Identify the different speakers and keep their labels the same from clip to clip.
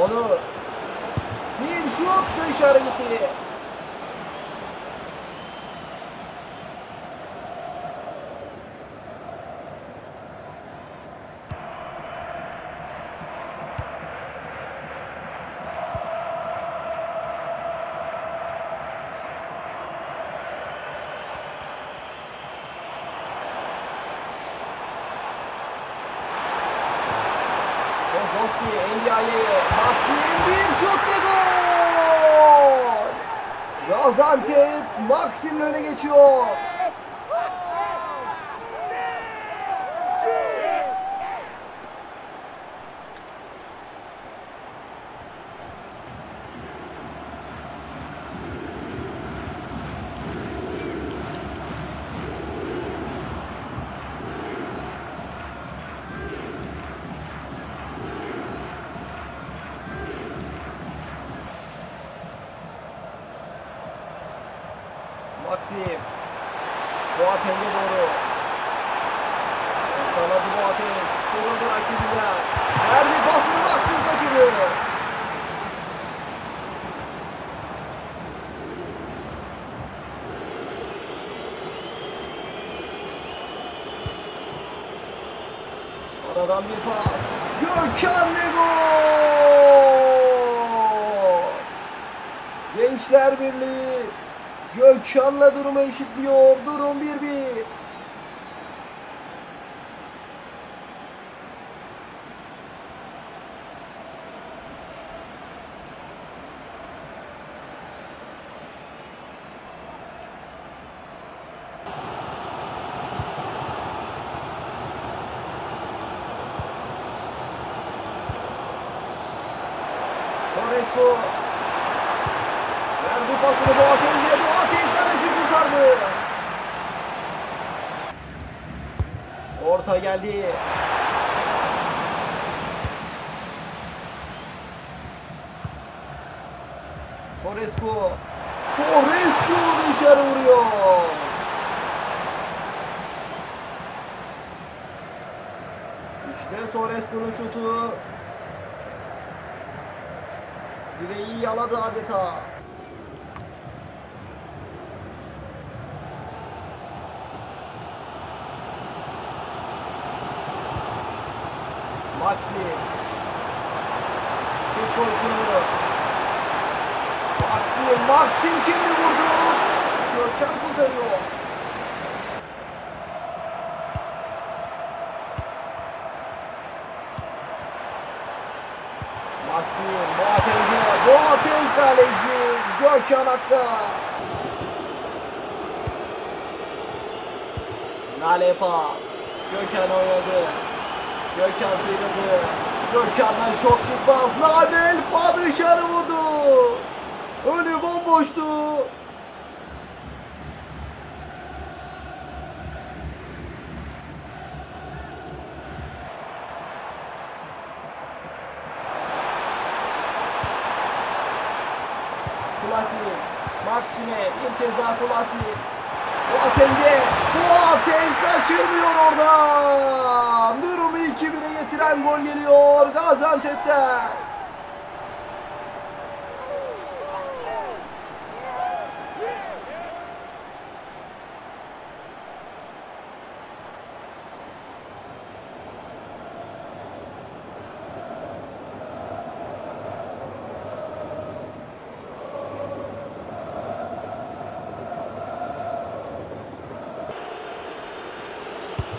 Speaker 1: Onur. Bir şut dışarı gitti. Kozlowski, Endiaye, Maxim bir şut ve gol! Gaziantep Maxim'le öne geçiyor. Maxim. Boateng'e doğru. Yakaladı Boateng. Sıyrıldı rakibinden. Verdi pasını Maxim kaçırdı. Aradan bir pas. Ve gol! Gençler Birliği Gökhan'la durumu eşitliyor. Durum 1-1. Soresco Verdi pasını Boateng'e. Boateng kaleci kurtardı. Orta geldi. Sorescu. Sorescu dışarı vuruyor. İşte Sorescu'nun şutu. Direği yaladı adeta. Maxi. Şut pozisyonu. Maxi. Maxim şimdi vurdu. Görkem kurtarıyor. Maxi. Boateng'e. Boateng kaleci. Gökhan Hakkı. Nalepa. Gökhan oynadı. Gökhan sıyrıldı. Gökhan'dan şok çıkmaz. Nadel pa dışarı vurdu. Önü bomboştu. Kulasi. Maxime. Bir kez daha Kulasi. Boateng'e. Boateng kaçırmıyor orada. Durumu 2-1'e getiren gol geliyor Gaziantep'ten.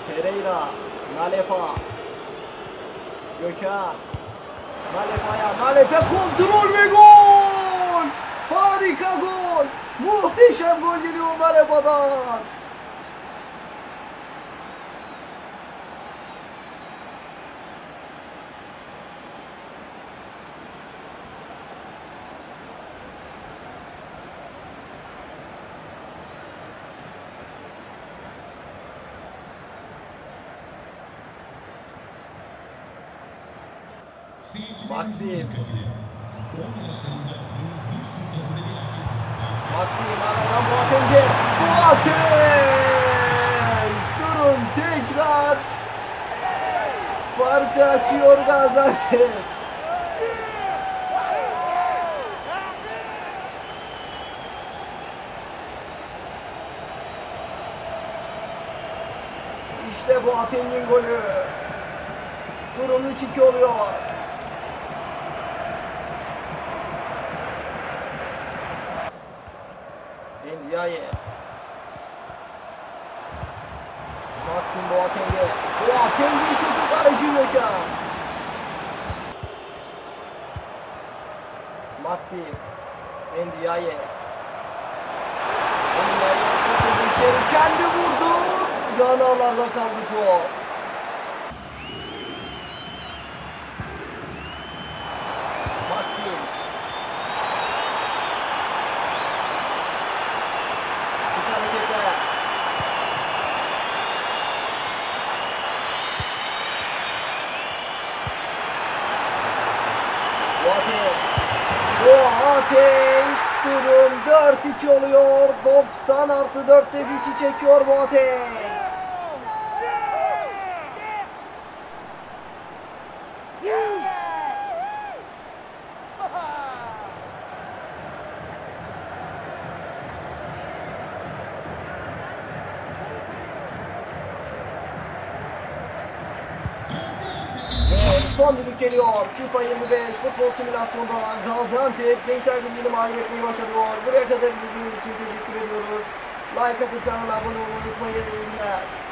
Speaker 1: Pereira, Nalepa, Gökhan, Nalepa'ya, Nalepe kontrol ve gol! Harika gol! Muhteşem gol geliyor Nalepa'dan! Maxim. Maxim aradan Boateng'e. Boateng! Durun tekrar. Farkı açıyor Gaziantep. İşte bu Ateng'in golü. Durum 3-2 oluyor. Ndiaye. Maxim Boateng'e. Boateng'in şutu kaleci Gökhan. Maxim. Ndiaye. Ndiaye sokuldu içeri. Kendi vurdu. Yanağlarda kaldı top. Maxim. Şık hareketler. Boateng. Boateng. Durum 4-2 oluyor. 90 artı 4 de fişi çekiyor Boateng. Son düdük geliyor. FIFA 25 futbol simülasyonda Gaziantep Gençler Birliği'ni mağlup etmeyi başarıyor. Buraya kadar izlediğiniz için teşekkür ediyoruz. Like atıp kanala abone olmayı unutmayın. İyi günler.